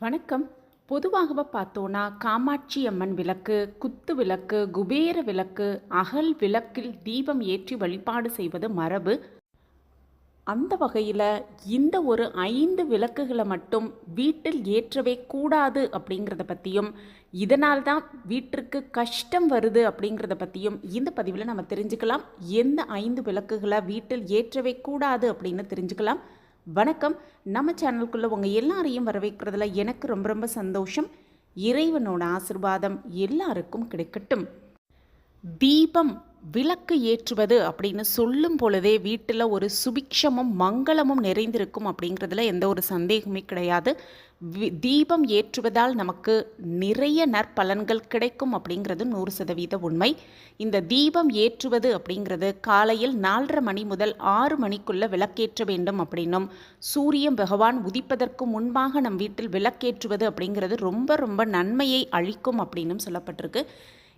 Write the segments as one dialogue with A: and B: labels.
A: வணக்கம். பொதுவாகவே பார்த்தோன்னா காமாட்சி அம்மன் விளக்கு குத்து விளக்கு குபேர விளக்கு அகல் விளக்கில் தீபம் ஏற்றி வழிபாடு செய்வது மரபு. அந்த வகையில் இந்த ஒரு ஐந்து விளக்குகளை மட்டும் வீட்டில் ஏற்றவே கூடாது அப்படிங்கிறத பற்றியும் இதனால் தான் வீட்டிற்கு கஷ்டம் வருது அப்படிங்கிறத பற்றியும் இந்த பதிவில் நம்ம தெரிஞ்சுக்கலாம். எந்த ஐந்து விளக்குகளை வீட்டில் ஏற்றவே கூடாது அப்படின்னு தெரிஞ்சுக்கலாம். வணக்கம். நம்ம சேனலுக்குள்ளே உங்கள் எல்லாரையும் வரவேற்கிறதுல எனக்கு ரொம்ப ரொம்ப சந்தோஷம். இறைவனோட ஆசிர்வாதம் எல்லாருக்கும் கிடைக்கட்டும். தீபம் விளக்கு ஏற்றுவது அப்படின்னு சொல்லும் பொழுதே வீட்டில் ஒரு சுபிக்ஷமும் மங்களமும் நிறைந்திருக்கும் அப்படிங்கிறதுல எந்த ஒரு சந்தேகமே கிடையாது. தீபம் ஏற்றுவதால் நமக்கு நிறைய நற்பலன்கள் கிடைக்கும் அப்படிங்கிறது நூறு சதவீத உண்மை. இந்த தீபம் ஏற்றுவது அப்படிங்கிறது காலையில் நாலரை மணி முதல் ஆறு மணிக்குள்ள விளக்கேற்ற வேண்டும் அப்படின்னும். சூரியன் பகவான் உதிப்பதற்கு முன்பாக நம் வீட்டில் விளக்கேற்றுவது அப்படிங்கிறது ரொம்ப ரொம்ப நன்மையை அளிக்கும் அப்படின்னும் சொல்லப்பட்டிருக்கு.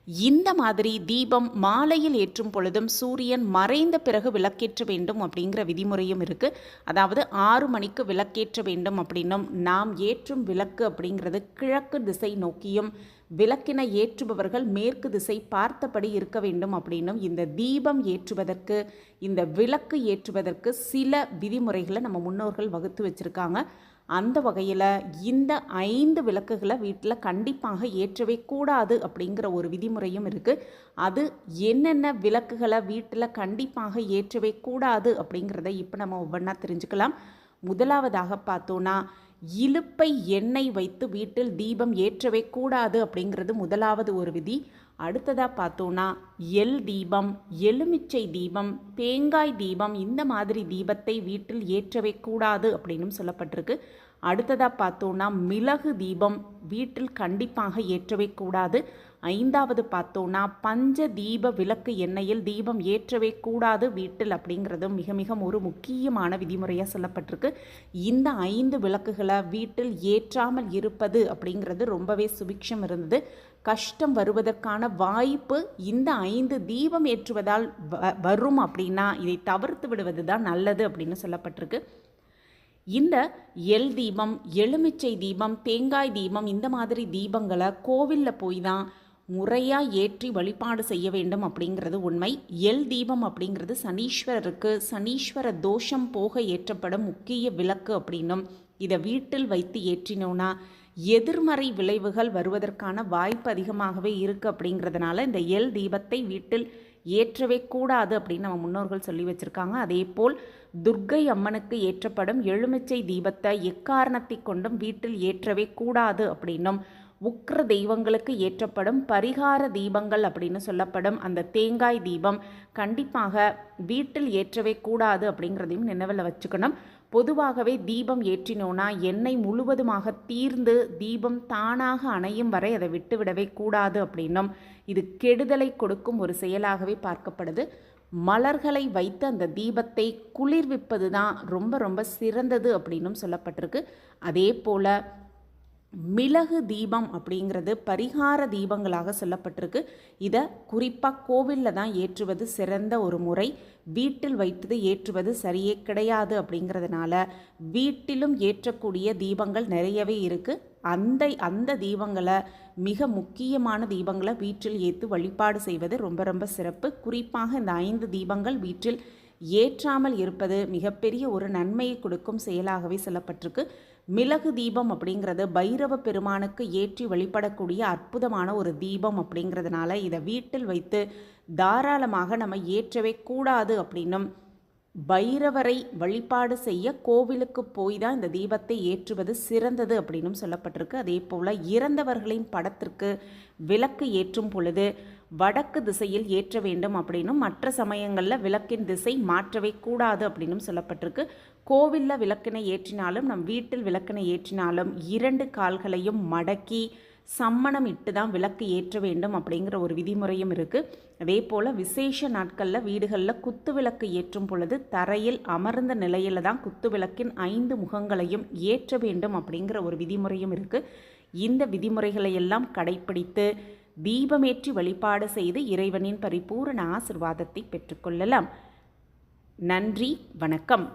A: இந்த மாதிரி தீபம் மாலையில் ஏற்றும் பொழுதும் சூரியன் மறைந்த பிறகு விளக்கேற்ற வேண்டும் அப்படிங்கிற விதிமுறையும் இருக்குது அதாவது ஆறு மணிக்கு விளக்கேற்ற வேண்டும் அப்படின்னும் நாம் ஏற்றும் விளக்கு அப்படிங்கிறது கிழக்கு திசை நோக்கியும் விளக்கினை ஏற்றுபவர்கள் மேற்கு திசை பார்த்தபடி இருக்க வேண்டும் அப்படின்னும் இந்த தீபம் ஏற்றுவதற்கு இந்த விளக்கு ஏற்றுவதற்கு சில விதிமுறைகளை நம்ம முன்னோர்கள் வகுத்து வச்சுருக்காங்க. அந்த வகையில் இந்த ஐந்து விளக்குகளை வீட்டில் கண்டிப்பாக ஏற்றவே கூடாது அப்படிங்கிற ஒரு விதிமுறையும் இருக்குது அது என்னென்ன விளக்குகளை வீட்டில் கண்டிப்பாக ஏற்றவே கூடாது அப்படிங்கிறத இப்போ நம்ம ஒவ்வொன்றா தெரிஞ்சுக்கலாம். முதலாவதாக பார்த்தோன்னா இலுப்பை எண்ணெய் வைத்து வீட்டில் தீபம் ஏற்றவே கூடாது அப்படிங்கிறது முதலாவது ஒரு விதி. அடுத்ததாக பார்த்தோன்னா எல் தீபம் எலுமிச்சை தீபம் தேங்காய் தீபம் இந்த மாதிரி தீபத்தை வீட்டில் ஏற்றவே கூடாது அப்படின்னும் சொல்லப்பட்டிருக்கு. அடுத்ததாக பார்த்தோன்னா மிளகு தீபம் வீட்டில் கண்டிப்பாக ஏற்றவே கூடாது. ஐந்தாவது பார்த்தோன்னா பஞ்ச தீப விளக்கு எண்ணெயில் தீபம் ஏற்றவே கூடாது வீட்டில் அப்படிங்கிறதும் மிக மிக ஒரு முக்கியமான விதிமுறையாக சொல்லப்பட்டிருக்கு. இந்த ஐந்து விளக்குகளை வீட்டில் ஏற்றாமல் இருப்பது அப்படிங்கிறது ரொம்பவே சுபிக்ஷம் இருந்தது. கஷ்டம் வருவதற்கான வாய்ப்பு இந்த ஐந்து தீபம் ஏற்றுவதால் வ- வரும் அப்படின்னா இதை தவிர்த்து விடுவது தான் நல்லது அப்படின்னு சொல்லப்பட்டிருக்கு. இந்த எல் தீபம் எலுமிச்சை தீபம் தேங்காய் தீபம் இந்த மாதிரி தீபங்களை கோவிலில் போய் தான் முறையாக ஏற்றி வழிபாடு செய்ய வேண்டும் அப்படிங்கிறது உண்மை. எல் தீபம் அப்படிங்கிறது சனீஸ்வரருக்கு சனீஸ்வர தோஷம் போக ஏற்றப்படும் முக்கிய விளக்கு அப்படின்னும் இதை வீட்டில் வைத்து ஏற்றினோன்னா எதிர்மறை விளைவுகள் வருவதற்கான வாய்ப்பு அதிகமாகவே இருக்குது அப்படிங்கிறதுனால இந்த எல் தீபத்தை வீட்டில் ஏற்றவே கூடாது அப்படின்னு நம்ம முன்னோர்கள் சொல்லி வச்சுருக்காங்க. அதே போல் துர்க்கை அம்மனுக்கு ஏற்றப்படும் எலுமிச்சை தீபத்தை எக்காரணத்தை கொண்டும் வீட்டில் ஏற்றவே கூடாது அப்படின்னும் உக்ர தெய்வங்களுக்கு ஏற்றப்படும் பரிகார தீபங்கள் அப்படின்னு சொல்லப்படும் அந்த தேங்காய் தீபம் கண்டிப்பாக வீட்டில் ஏற்றவே கூடாது அப்படிங்கிறதையும் நினைவில் வச்சுக்கணும். பொதுவாகவே தீபம் ஏற்றினோன்னா எண்ணெய் முழுவதுமாக தீர்ந்து தீபம் தானாக அணையும் வரை அதை விட்டுவிடவே கூடாது அப்படின்னும். இது கெடுதலை கொடுக்கும் ஒரு செயலாகவே பார்க்கப்படுது. மலர்களை வைத்து அந்த தீபத்தை குளிர்விப்பது தான் ரொம்ப ரொம்ப சிறந்தது அப்படின்னும் சொல்லப்பட்டிருக்கு. அதே போல் மிளகு தீபம் அப்படிங்கிறது பரிகார தீபங்களாக சொல்லப்பட்டிருக்கு. இதை குறிப்பாக கோவிலில் தான் ஏற்றுவது சிறந்த ஒரு முறை. வீட்டில் வைத்தது ஏற்றுவது சரியே கிடையாது அப்படிங்கிறதுனால வீட்டிலும் ஏற்றக்கூடிய தீபங்கள் நிறையவே இருக்குது அந்த அந்த தீபங்களை மிக முக்கியமான தீபங்களை வீட்டில் ஏற்று வழிபாடு செய்வது ரொம்ப ரொம்ப சிறப்பு. குறிப்பாக இந்த ஐந்து தீபங்கள் வீட்டில் ஏற்றாமல் இருப்பது மிகப்பெரிய ஒரு நன்மையை கொடுக்கும் செயலாகவே சொல்லப்பட்டிருக்கு. மிளகு தீபம் அப்படிங்கிறது பைரவ பெருமானுக்கு ஏற்றி வழிபடக்கூடிய அற்புதமான ஒரு தீபம் அப்படிங்கிறதுனால இதை வீட்டில் வைத்து தாராளமாக நம்ம ஏற்றவே கூடாது அப்படின்னும் பைரவரை வழிபாடு செய்ய கோவிலுக்கு போய் தான் இந்த தீபத்தை ஏற்றுவது சிறந்தது அப்படின்னும் சொல்லப்பட்டிருக்கு. அதே போல் இறந்தவர்களின் படத்திற்கு விளக்கு ஏற்றும் பொழுது வடக்கு திசையில் ஏற்ற வேண்டும் அப்படின்னும் மற்ற சமயங்களில் விளக்கின் திசை மாற்றவே கூடாது அப்படின்னும் சொல்லப்பட்டிருக்கு. கோவிலில் விளக்கினை ஏற்றினாலும் நம் வீட்டில் விளக்கினை ஏற்றினாலும் இரண்டு கால்களையும் மடக்கி சம்மணம் இட்டு தான் விளக்கு ஏற்ற வேண்டும் அப்படிங்கிற ஒரு விதிமுறையும் இருக்குது அதே போல் விசேஷ நாட்களில் வீடுகளில் குத்து விளக்கு ஏற்றும் பொழுது தரையில் அமர்ந்த நிலையில் தான் குத்து விளக்கின் ஐந்து முகங்களையும் ஏற்ற வேண்டும் அப்படிங்கிற ஒரு விதிமுறையும் இருக்குது இந்த விதிமுறைகளை எல்லாம் கடைப்பிடித்து தீபமேற்றி வழிபாடு செய்து இறைவனின் பரிபூரண ஆசிர்வாதத்தை பெற்றுக்கொள்ளலாம் நன்றி வணக்கம்.